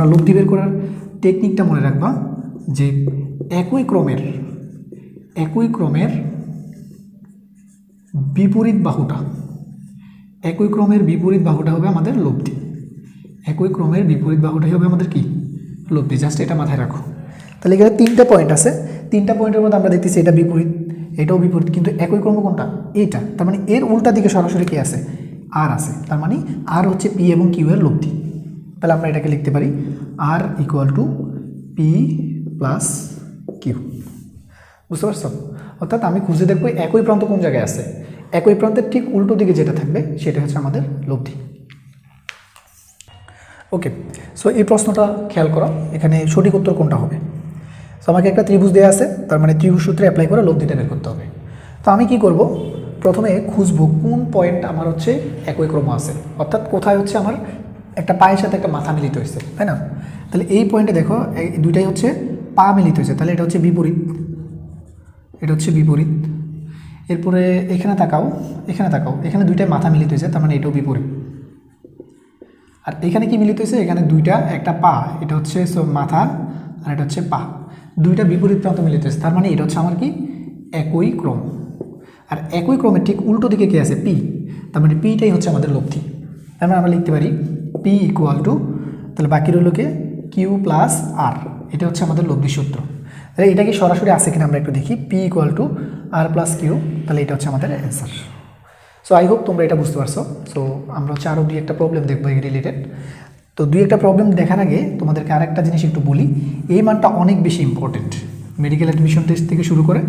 তোমরা লব্ধি বের করার টেকনিকটা মনে রাখবা যে একই ক্রমের একই ক্রমের বিপরীত বাহুটা, একই ক্রমের বিপরীত বাহুটা হবে আমাদের লব্ধি একই ক্রমের বিপরীত বাহুটাই হবে আমাদের কি? লব্ধি জাস্ট এটা মাথায় রাখো। তাহলে এখানে তিনটা পয়েন্ট আছে। তিনটা পয়েন্টের মধ্যে আমরা দেখতেছি এটা বিপরীত, এটাও বিপরীত, কিন্তু একই ক্রম কোনটা? এইটা তার মানে এর উল্টা দিকে সরাসরি কি আছে? আর আছে। তার মানে আর হচ্ছে পি এবং কিউ এর লব্ধি তাহলে আমরা এটাকে লিখতে পারি R equal to P plus Q বুঝতে পারছ? অর্থাৎ আমি খুঁজে দেখব একই প্রান্ত কোন জায়গায় আছে। একই প্রান্তের ঠিক উল্টো দিকে যেটা থাকবে, সেটা হচ্ছে আমাদের লব্ধি। ওকে সো এই প্রশ্নটা খেয়াল করো, এখানে সঠিক উত্তর কোনটা হবে? সো আমাকে একটা ত্রিভুজ দেওয়া আছে, তার মানে ত্রিভুজ সূত্রে অ্যাপ্লাই করে লব্ধিটা বের করতে হবে। তো আমি কি করব? প্রথমে খুঁজবো কোন পয়েন্ট আমার হচ্ছে একই ক্রম আছে। অর্থাৎ কোথায় হচ্ছে আমার একটা পায়ের সাথে একটা মাথা মিলিত হয়েছে, তাই না? তাহলে এই পয়েন্টে দেখো, এই দুইটাই হচ্ছে পা মিলিত হয়েছে, তাহলে এটা হচ্ছে বিপরীত। এটা হচ্ছে বিপরীত। এরপরে এখানে তাকাও এখানে তাকাও, এখানে দুইটাই মাথা মিলিত হয়েছে, তার মানে এটাও বিপরীত। আর এখানে কি মিলিত হয়েছে? এখানে দুইটা, একটা পা, এটা হচ্ছে মাথা আর এটা হচ্ছে পা। দুইটা বিপরীত প্রান্ত মিলিত হয়েছে, তার মানে এটা হচ্ছে আমার কি? একই ক্রম। আর একই ক্রমের ঠিক উল্টো দিকে কি আছে? পি। তার মানে পিটাই হচ্ছে আমাদের লব্ধি। তার মানে আমরা লিখতে পারি পি ইকুয়াল টু তাহলে বাকি রইল কে? কিউ প্লাস আর এটা হচ্ছে আমাদের লব্ধি সূত্র। তাহলে এটা কি সরাসরি আছে কিনা আমরা একটু দেখি। P equal to R plus Q তাহলে এটা হচ্ছে আমাদের অ্যান্সার সো আই হোপ তোমরা এটা বুঝতে পারছ। সো আমরা হচ্ছে আরও দুই একটা প্রবলেম দেখব এই রিলেটেড তো দুই একটা প্রবলেম দেখার আগে তোমাদেরকে আরেকটা জিনিস একটু বলি। এই মানটা অনেক বেশি ইম্পর্টেন্ট মেডিকেল অ্যাডমিশন টেস্ট থেকে শুরু করে